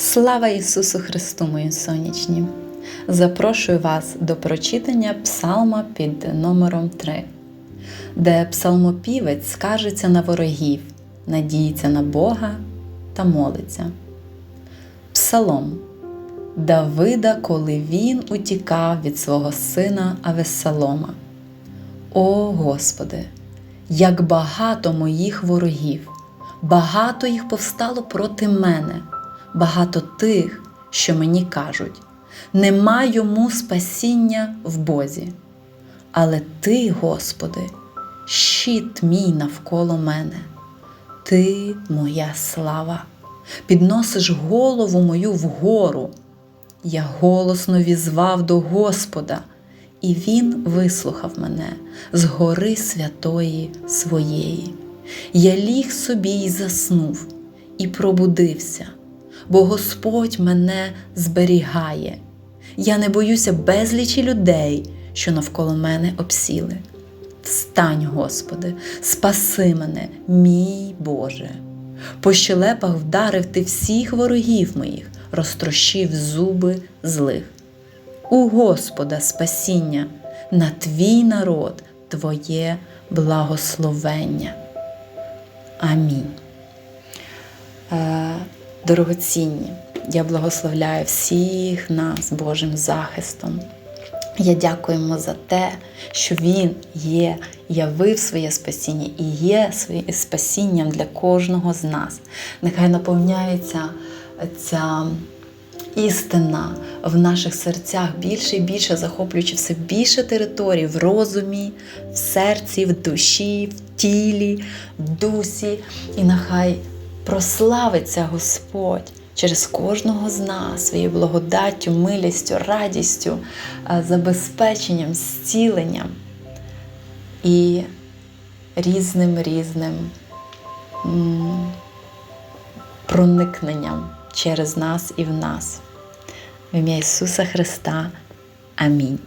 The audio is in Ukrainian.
Слава Ісусу Христу, мої сонячні! Запрошую вас до прочитання псалма під номером 3, де псалмопівець скажеться на ворогів, надіється на Бога та молиться. Псалом Давида, коли він утікав від свого сина Авесалома. О Господи, як багато моїх ворогів, багато їх повстало проти мене, багато тих, що мені кажуть, нема йому спасіння в Бозі. Але Ти, Господи, щит мій навколо мене, Ти моя слава, підносиш голову мою вгору. Я голосно візвав до Господа, і Він вислухав мене з гори святої своєї. Я ліг собі й заснув, і пробудився, бо Господь мене зберігає. Я не боюся безлічі людей, що навколо мене обсіли. Встань, Господи, спаси мене, мій Боже. По щелепах вдарив ти всіх ворогів моїх, розтрощив зуби злих. У Господа спасіння, на твій народ Твоє благословення. Амінь. Дорогоцінні, я благословляю всіх нас Божим захистом. Я дякуємо за те, що Він є, явив своє спасіння і є своїм спасінням для кожного з нас. Нехай наповняється ця істина в наших серцях більше і більше, захоплюючи все більше територій в розумі, в серці, в душі, в тілі, в дусі. І нехай прославиться Господь через кожного з нас своєю благодаттю, милістю, радістю, е, забезпеченням, зціленням і різним різним проникненням через нас і в нас. В ім'я Ісуса Христа. Амінь.